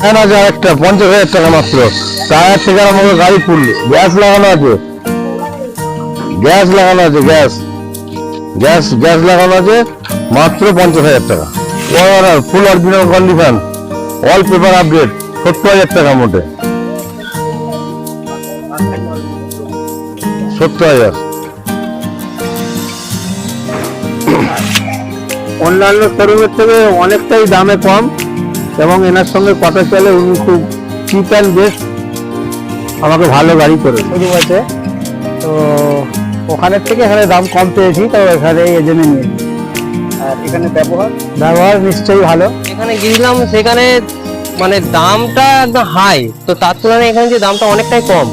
একটা, পঞ্চাশ হাজার টাকা মাত্র। গাড়ি গ্যাস লাগানো আছে। গ্যাস লাগানো আছে, গ্যাস। গ্যাস গ্যাস লাগানো আছে, মাত্র পঞ্চাশ হাজার টাকা। ওয়ার ফুল অল পেপার আপডেট সত্তর হাজার টাকা মোটে। সত্তর হাজার। অন্যান্য শোরুমের থেকে অনেকটাই দামে কম। এবং এনার সঙ্গে কথা চলে উনি খুব চিপ অ্যান্ড বেস্ট আমাকে ভালো গাড়ি করে ঠিক আছে তো ওখানের থেকে এখানে দাম কম পেয়েছি তো এখানে এই জন্য নিয়েছি আর এখানে ব্যবহার? ব্যবহার নিশ্চয়ই ভালো। এখানে গিয়েছিলাম সেখানে মানে দামটা একদম হাই তো তার তুলনায় এখানে যে দামটা অনেকটাই কম।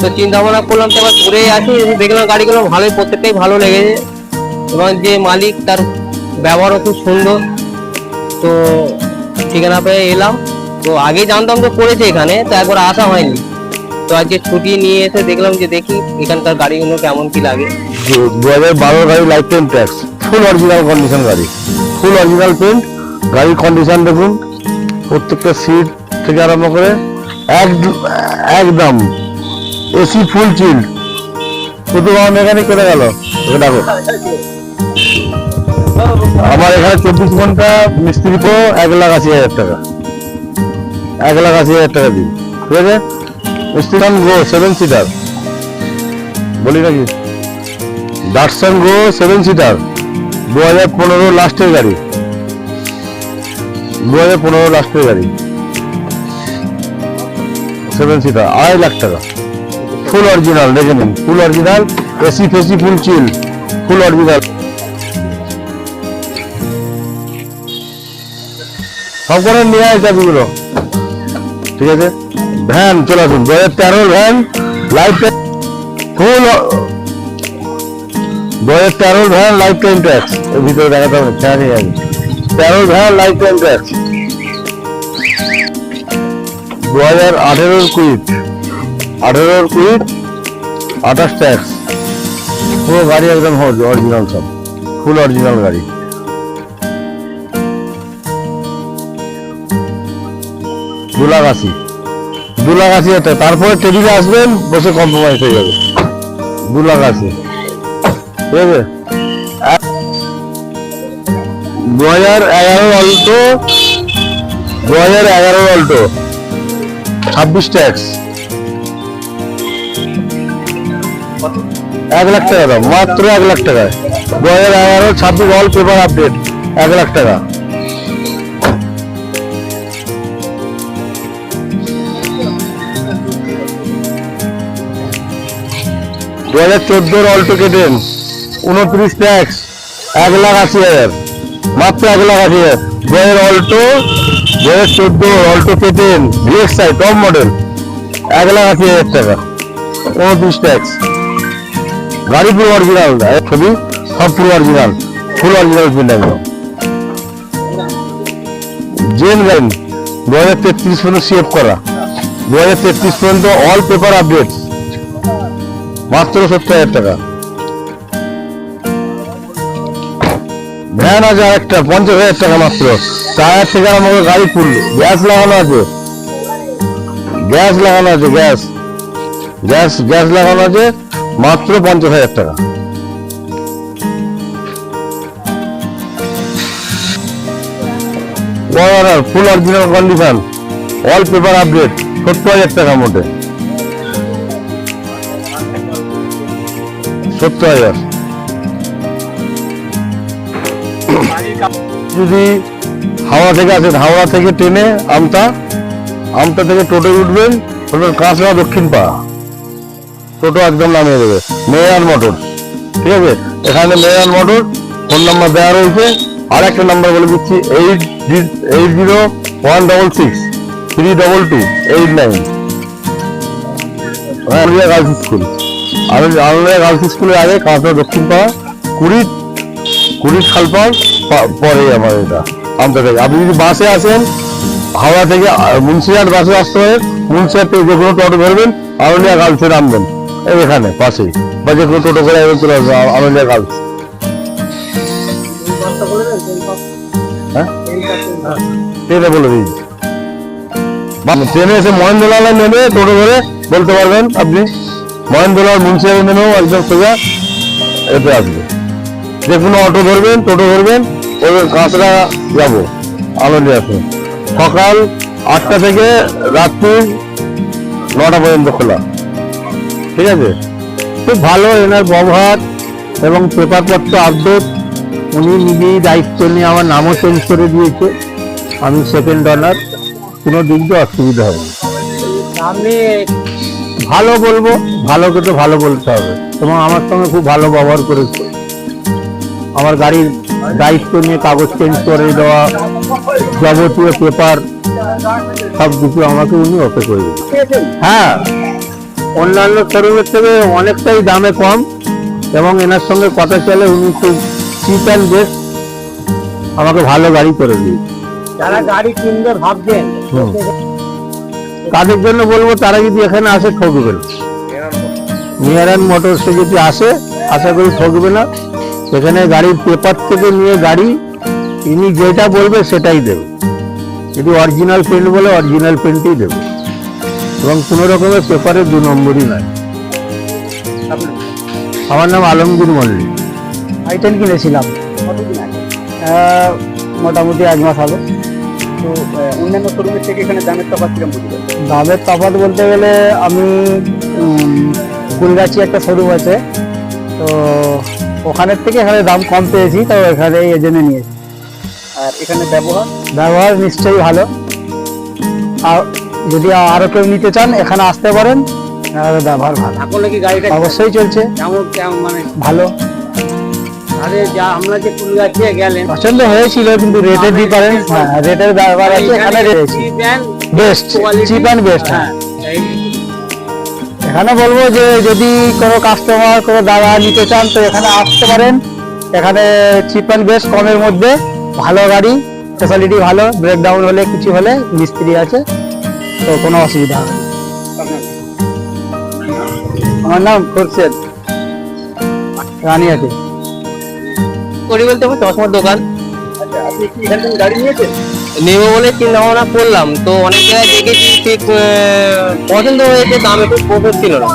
তো চিন্তা ভাবনা করলাম তো এবার ঘুরে আসি এসে দেখলাম গাড়িগুলো ভালোই প্রত্যেকটাই ভালো লেগেছে। এবং যে মালিক তার ব্যবহারও খুব সুন্দর। তো ঠিকানা পেয়ে এলাম। তো আগে জানতাম তো করেছে এখানে, তো একবার আসা হয়নি। তো আজকে ছুটি নিয়ে এসে দেখলাম যে দেখি এখানকার গাড়িগুলো কেমন কি লাগে। দু হাজার বারো গাড়ি life time tax full original condition গাড়ি। ফুল অরিজিনাল পেন্ট গাড়ির কন্ডিশন দেখুন, প্রত্যেকটা সিট থেকে আরম্ভ করে এক, একদম এসি ফুল চিল প্রথম আমার মেকানিক কেটে গেল। ডাকো আমার এখানে চব্বিশ ঘণ্টা মিস্ত্রি পো এক লাখ আশি হাজার টাকা। এক লাখ আশি হাজার টাকা দিন। ঠিক আছে? মিস্ত্রি গো, সেভেন সিটার। বলি নাকি? Datsun Go, seven seater. দু হাজার পনেরো লাস্টের গাড়ি। দু হাজার পনেরো লাস্টের গাড়ি। সেভেন সিটার, আড়াই লাখ টাকা। ফুল অরিজিনাল, দেখে নিন। ফুল অরিজিনাল, এসি ফেসি, ফুল চিল। Full original. সব নিয়ে আয় চাবিগুলো ঠিক আছে? ভ্যান, চলে আসুন। দু হাজার তেরোর ভ্যান লাইফ ফুল দু হাজার তেরোর ভ্যান লাইফ টাইম ট্যাক্স এর ভিতরে দেখাতে হবে খেয়াল নেই আমি তেরোর ভ্যান লাইফ টাইম ট্যাক্স দু হাজার আঠেরোর কুইট। আঠেরোর কুইট, আঠাশ ট্যাক্স পুরো গাড়ি একদম অরিজিনাল সব। ফুল অরিজিনাল গাড়ি। দু লাখ আশি দু লাখ আশি হাজার তারপরে টেবিলে আসবেন, বসে কম্প্রোমাইজ হয়ে যাবে। দু লাখ আশি ঠিক আছে? দু হাজার এগারো অল্টো দু হাজার এগারো অল্টো ছাব্বিশ ট্যাক্স। এক লাখ টাকা দাম, মাত্র এক লাখ টাকায়। দু হাজার এগারো, ছাব্বিশ অল পেপার আপডেট এক লাখ টাকা। দু হাজার চোদ্দোর অল্টো কেটেন উনত্রিশ ট্যাক্স এক লাখ আশি হাজার, মাত্র এক লাখ আশি হাজার। দু হাজার অল্টো দু হাজার চোদ্দ Alto K ten VXI top model এক লাখ আশি হাজার টাকা, উনত্রিশ ট্যাক্স গাড়ি পুরো অরিজিনাল ছবি সব পুরো অরিজিনাল ফুল অরিজিনাল প্রিন্ট একদম। জেন লাইন দু হাজার তেত্রিশ পর্যন্ত সেভ করা দু হাজার তেত্রিশ পর্যন্ত অল পেপার আপডেট মাত্র সত্তর হাজার টাকা। ভ্যান আছে আরেকটা পঞ্চাশ হাজার টাকা মাত্র। টায়ার থেকে আমাকে গাড়ি ফুল। গ্যাস লাগানো আছে। গ্যাস লাগানো আছে, গ্যাস। গ্যাস গ্যাস লাগানো আছে মাত্র পঞ্চাশ হাজার টাকা। Full original condition all paper update সত্তর হাজার টাকা মোটে। হাজার যদি হাওড়া থেকে আসেন, হাওড়া থেকে ট্রেনে আমতা আমতা থেকে টোটো উঠবেন টোটোর কাঁচড়া দক্ষিণ পাড়া। টোটো একদম নামিয়ে দেবে, মেয়ার মোটর, ঠিক আছে? এখানে মেয়ার মোটর, ফোন নাম্বার দেওয়া রয়েছে। আর একটা নাম্বার বলে দিচ্ছি, eight eight zero one double six, three double two, eight nine. Girls school girls স্কুলের আগে দক্ষিণ পাড়া কুড়ি কুড়ি পরে আমার এটা থেকে আপনি যদি বাসে আসেন হাওড়া থেকে আহ, মুন্সিরহাট বাসে আসতে হবে মুন্সিরহাট থেকে যে কোনো টোটো ধরবেন আরলিয়া গার্লসে নামবেন এখানে পাশেই বা যে কোনো টোটো করে চলে গার্লস। হ্যাঁ? এটা বলে বা ট্রেনে এসে মহেন্দ্রলালে নেমে টোটো ধরে বলতে পারবেন আপনি। মহেন্দ্রলাল মুন্সিয়ারি নেমেও একদম সোজা এতে আসবে যে কোনো অটো ধরবেন, টোটো ধরবেন, ওই কাঁচরা যাব। আসবে সকাল আটটা থেকে রাত্রি নটা পর্যন্ত খোলা। ঠিক আছে? খুব ভালো এনার ব্যবহার এবং পেপারপত্র আপডেট উনি নিজেই দায়িত্ব নিয়ে আমার নামও চেঞ্জ করে দিয়েছে। আমি সেকেন্ড অনার কোনো দিক দিয়ে অসুবিধা হবে না। ভালো বলব ভালোকে তো ভালো বলতে হবে। এবং আমার সঙ্গে খুব ভালো ব্যবহার করেছে। আমার গাড়ির দায়িত্ব নিয়ে কাগজ চেঞ্জ করে দেওয়া যাবতীয় পেপার সব কিছু আমাকে উনি ওকে করে হ্যাঁ অন্যান্য শোরুমের থেকে অনেকটাই দামে কম এবং এনার সঙ্গে কথা চলে উনি খুব চিপ অ্যান্ড বেস্ট আমাকে ভালো গাড়ি করে দিয়েছে। যারা গাড়ি কিনবে ভাবছেন। তাদের জন্য বলব, তারা যদি এখানে আসে ঠকবে না। নিয়ার অ্যান্ড মোটরসে যদি আসে, আশা করি ঠকবে না। এখানে গাড়ির পেপার থেকে নিয়ে গাড়ি, ইনি যেটা বলবে সেটাই দেবে। যদি অরিজিনাল পেন্ট বলে অরিজিনাল পেন্টই দেবে। এবং কোনো রকমের পেপারে দু নম্বরই নয় আমার নাম আলমগীর মল্লিক। আই টেন কিনেছিলাম মোটামুটি এক মাস হবে। তো অন্যান্য শোরুমের থেকে এখানে দামের তফাৎ কীরকম বুঝলেন দামের তফাৎ বলতে গেলে আমি কুলগাছি একটা শোরুম আছে। তো ওখানের থেকে এখানে দাম কম পেয়েছি তো এখানে এই জন্য নিয়েছি। আর এখানে ব্যবহার? ব্যবহার নিশ্চয়ই ভালো। আর যদি আরও কেউ নিতে চান এখানে আসতে পারেন ব্যবহার ভালো। এখন নাকি গাড়িটা অবশ্যই চলছে। কেমন মানে? ভালো। তাহলে যা আমরা যে কুলগাছিয়ে গেলেন। পছন্দ হয়েছিল কিন্তু রেটের ডিফারেন্স হ্যাঁ রেটের ব্যাপার আছে এখানে বেস্ট চিপ অ্যান্ড বেস্ট হ্যাঁ। এখানে বলব যে যদি কোনো কাস্টমার কোনো দাদা নিতে চান তো এখানে আসতে পারেন। এখানে চিপ অ্যান্ড বেস্ট কমের মধ্যে। ভালো গাড়ি ফ্যাসিলিটি ভালো ব্রেকডাউন হলে কিছু হলে মিস্ত্রি আছে তো কোনো অসুবিধা হবে আমার নাম খোরশেদ। রানিয়াতে করি বলতে আমার চশমার দোকান। আচ্ছা আপনি কি এখান থেকে গাড়ি নিয়েছেন? নেব বলে চিন্তা ভাবনা করলাম। তো অনেক জায়গায় দেখেছি ঠিক পছন্দ হয়েছে দাম একটু প্রফেট ছিল না।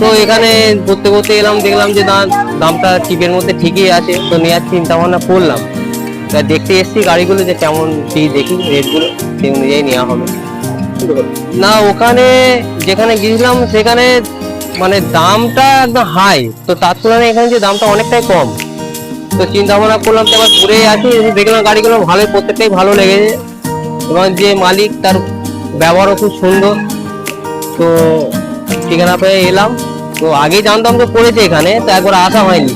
তো এখানে ঘুরতে ঘুরতে এলাম দেখলাম যে দাম- দামটা চিপের মধ্যে ঠিকই আছে। তো নেওয়ার চিন্তা ভাবনা করলাম। তা দেখতে এসছি গাড়িগুলো যে কেমন কি দেখি রেটগুলো সেই অনুযায়ী নেওয়া হবে। না ওখানে যেখানে গিয়েছিলাম সেখানে মানে দামটা একদম হাই তো তার তুলনায় এখানে যে দামটা অনেকটাই কম। তো চিন্তা ভাবনা করলাম তো আবার ঘুরে আসি দেখলাম গাড়িগুলো ভালোই প্রত্যেকটাই ভালো লেগেছে। এবং যে মালিক তার ব্যবহারও খুব সুন্দর। তো ঠিকানা পেয়ে এলাম। তো আগেই জানতাম তো পড়েছে এখানে তো একবার আসা হয়নি।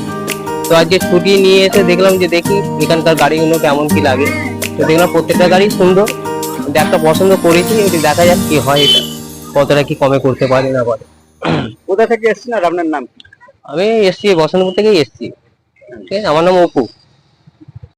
তো আজকে ছুটি নিয়ে এসে দেখলাম যে দেখি এখানকার গাড়িগুলো কেমন কি লাগে। তো দেখলাম প্রত্যেকটা গাড়ি সুন্দর। একটা পছন্দ করেছি এটি দেখা যাক কি হয় এটা। কতটা কি কমে করতে পারে না পারে। কোথা থেকে এসেছেন আর আপনার নাম আমি এসছি বসন্তপুর থেকেই এসছি। ঠিক আছে আমার নাম অপু।